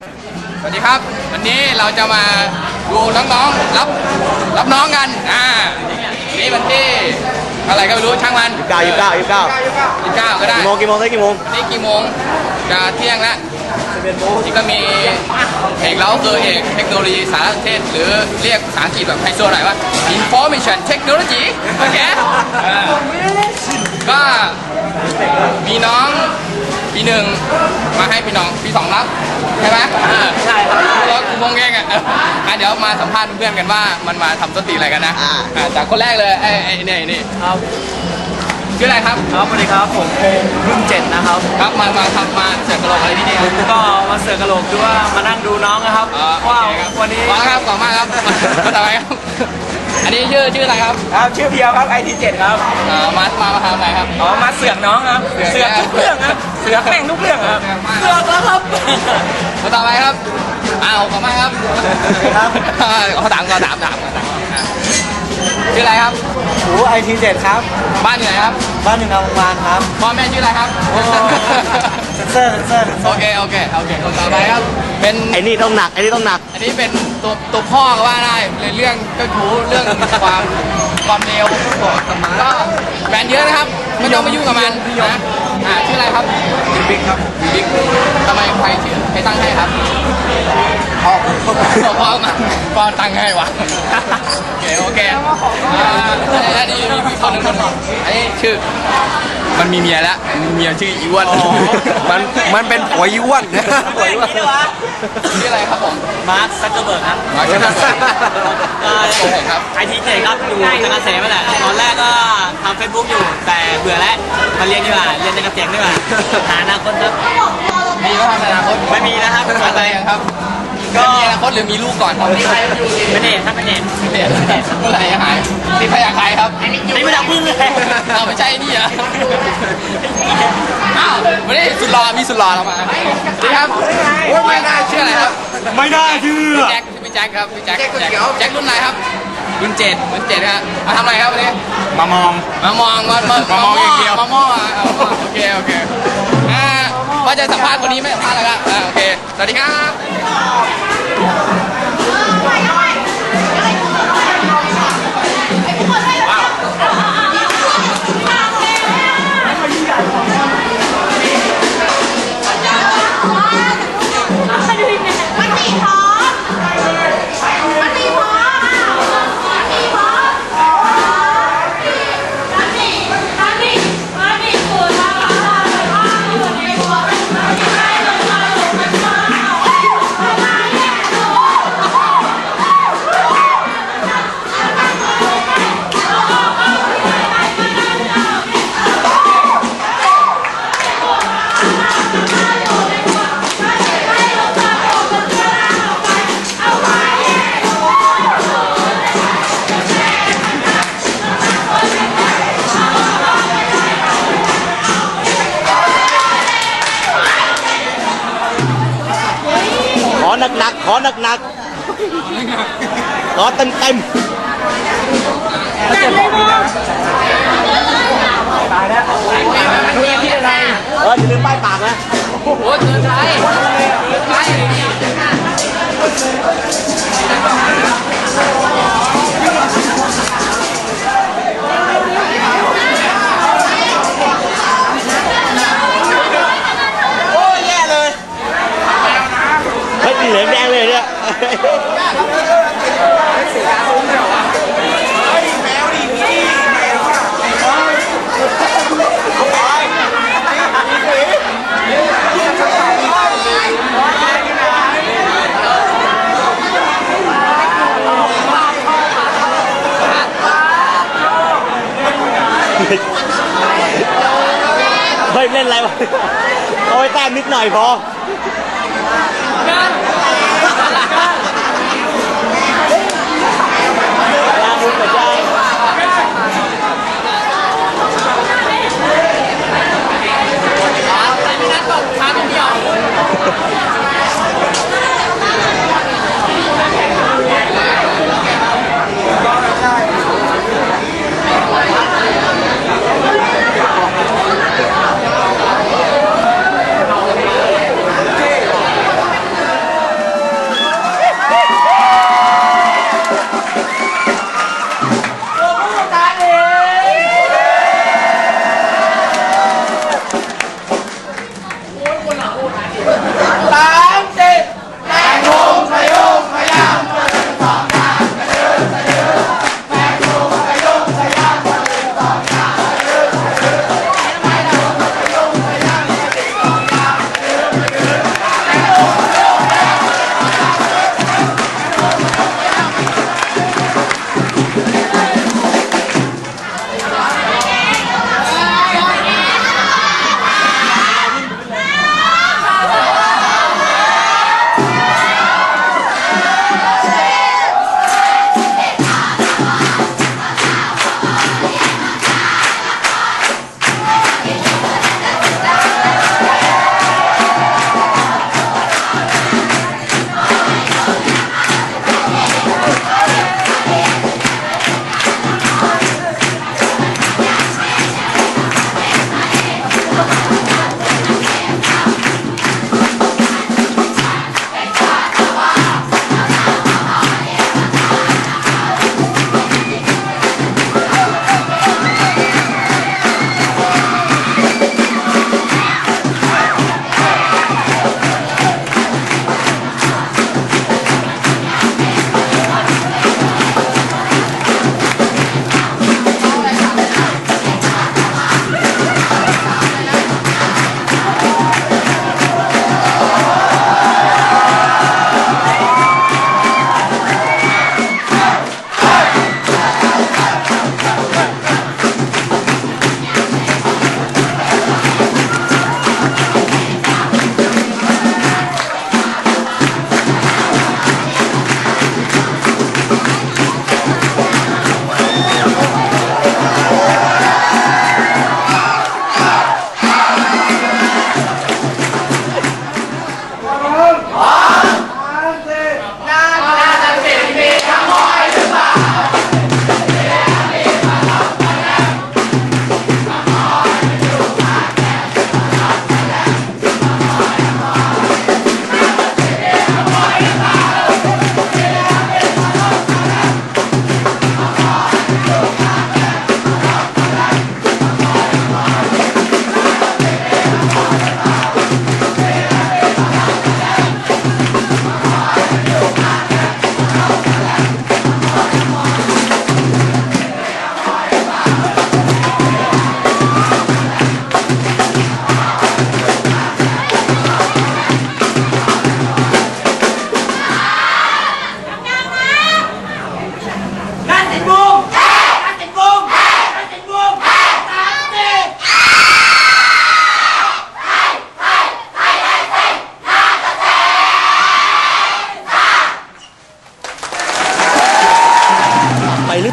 สวัสดีครับ วันนี้เราจะมาดูน้องๆรับรับน้องกันอ่านี่วันที่อะไรก็ไม่รู้ช่างมันยี่สิบเก้ายี่สิบเก้ายี่สิบเก้ายี่สิบเก้าก็ได้กี่โมงกี่โมงได้กี่โมงนี่กี่โมงจะเที่ยงแล้วสิบเอ็ดโมงนี่ก็มีเอกเราคือเอกเทคโนโลยีสารสนเทศ หรือเรียกภาษาอังกฤษแบบไฮโซหน่อยว่า information technology โอเคอ่าก็มีน้อง ปีหนึ่งมาให้พี่น้องปีสองรับใช่ไหมอ่าใช่ครับเรากูงงเองอะเอออะเดี๋ยวมาสัมภาษณ์เพื่อนๆกันว่ามันมาทำต้นตีอะไรกันนะอ่าอ่าจากคนแรกเลยไอ้ไอ้นี่นี่ครับชื่ออะไรครับครับสวัสดีครับผมโอมรุ่นเจ็ดนะครับครับมามาทำมาเสือกกระโหลกอะไรที่นี่ครับก็มาเสือกกระโหลกดูว่ามานั่งดูน้องนะครับอ๋อโอว่าเคครับวันนี้ขอบคุณครับขอบคุณมากครับมาต่อไปครับ อันนี้ชื่อชื่ออะไรครับครับชื่อเพียวครับไอทีเจ็ดครับเอ่อมามามาทำอะไรครับ อ๋อมาเสือกน้องครับเสืเสืออกก ทุกเรื่องครับเสือกแม่งทุกเรื่องครับเสืเสืออกกแล้แล้ววคครัรับบมาต่อไปครับอ้าวขอบคุณมากครับครับเขาถามก่อนถามถามก่อนถามก่อนอะ ชื่ออะไรครับโอ้ไอทีเจ็ดครับบ้านอยู่ไหนครับบ้านหนึ่งงามวงวานครับพ่อแม่ชื่ออะไรครับเซนเซอร์เซนเซอร์เซนเซโออร์เคโอเคโอเคคนต่อไปครับ เป็นไอ้นี่ต้องหนักไอ้นี่ต้องหนัก อันนี้เป็นตัวตัวพ่อก็ว่าได้ในเรื่องเจ้าชู้เรื่องความความเลวก็แบนเยอะนะครับไม่ต้องไปยุ่งกับมันนะอ่าชื่ออะไรครับบิ๊กครับบิ๊กทำไมใครชื่อ ใครตั้งให้ครับพ่อพ่อมาพ่อตั้งให้วะโอเคโอเคอ่าอันนี้มีมีคนหนึ่งคนหนึ่งอันนี้ชื่อ มันมีเมียแล้วมีเมียชื่ออีอ้วนมันมันเป็นผัวอีอ้วนผัวอีอ้วนชื่ออะไรครับผมมาร์คซักเกอร์เบิร์กครับมาชื่ออะไรโกหกครับไอทีเจ็ดครับอยู่จังเกษมนั่นแหละตอนแรกก็ทำเฟซบุ๊กอยู่แต่เบื่อแล้วมาเรียนดีกว่าเรียนจังเกษมดีกว่าหาอนาคตครับ มีไหมครับในอนาคตไม่มีนะครับเป็นอะไรกันครับก็ก็มีอนาคตหรือมีลูกก่อนครับเป็นเด็กครับเป็นเด็กเด็กเมื่อไหร่จะหายติดพยาใครครับนี่ไม่ดังพึ่งเลยเราไม่ใช่นี่เหรออ้าววันนี้สุดหล่อมีสุดหล่อเรามาสวัสดีครับไม่น่าเชื่ออะไรครับ ไม่น่าเชื่อแจ็คพี่แจ็คครับพี่แจ็คแจ็คแจ็ครุ่นไหนครับรุ่นเจ็ดรุ่นเจ็ดครับมาทำอะไรครับวันนี้มามองมามองมามามามองอย่างเดียวมามองอะโอเคโอเคอ่า ว่าจะสัมภาษณ์คนนี้ไม่สัมภาษณ์แล้วครับอ่าโอเค สวัสดีครับ นักหนักๆขอหนักหนักๆขอเต็มเต็มเอออย่าลืมป้ายปากนะโอ้โหเจอใครใครโอ้ยแย่เลยเฮ้ยเหลืองแดง เลยเนี่ยเฮ้ยเล่นอะไรวะเอาไว้แต้มนิดหน่อยพอ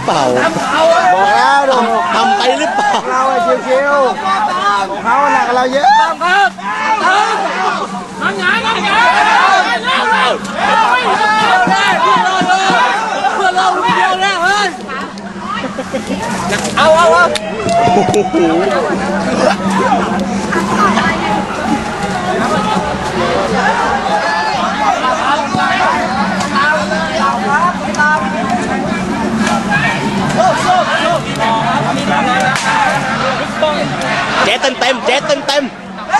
เปล่าบอกแล้วโดนทำไปหรือเปล่าเราเชียวๆของเขาหนักเราเยอะเจ๊เต็มเต็มๆเจ๊เต็มเต็มๆไม่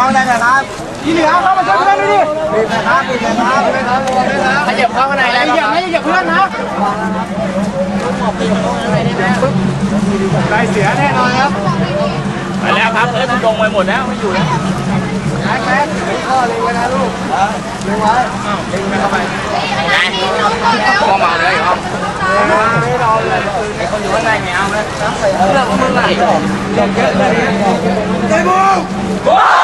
ไหวน้องออกไม่ไหวเพื่อนช่วยหน่อยไปวางดูน้องเลยขยับเข้าข้างในได้ไหมไม่อย่าเพื่อนนะได้เสียแน่นอนครับไปแล้วครับเอ้ยมันลงไปหมดแล้วไม่อยู่แล้วแม็กแม็กพ่อเล็งไว้นะลูกเล็งไว้อ้าวเล็งไม่เข้าไปไงพ่อมาเลยครับไม่รอเลยไอ้คนอยู่ข้างในไม่เอาเลยเรื่องของมึงอะเรื่อง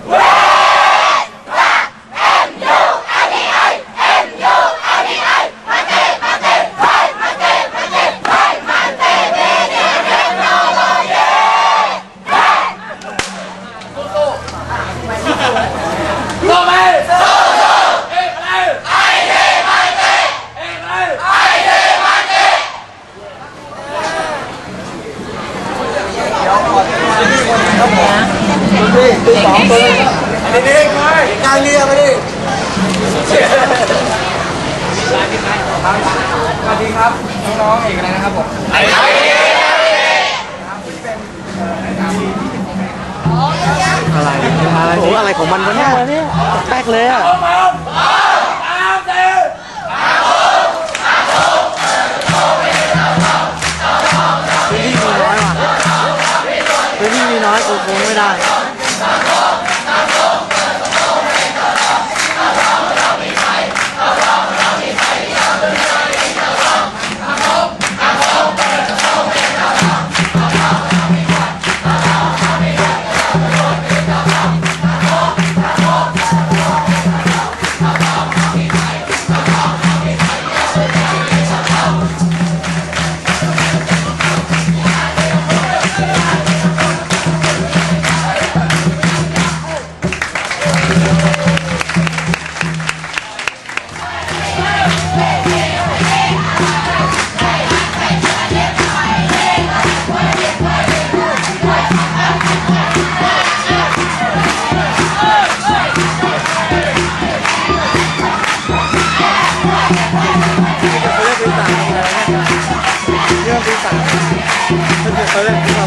Woo! เยอะเลยสวัสดีครับ น้องๆเอกอะไรนะครับผมโอ้อะไรของมันวะเนี่ยแป๊กเลยอะพื้นที่มีน้อยว่ะพื้นที่มีน้อยกูคงไม่ได้ Yes. All right.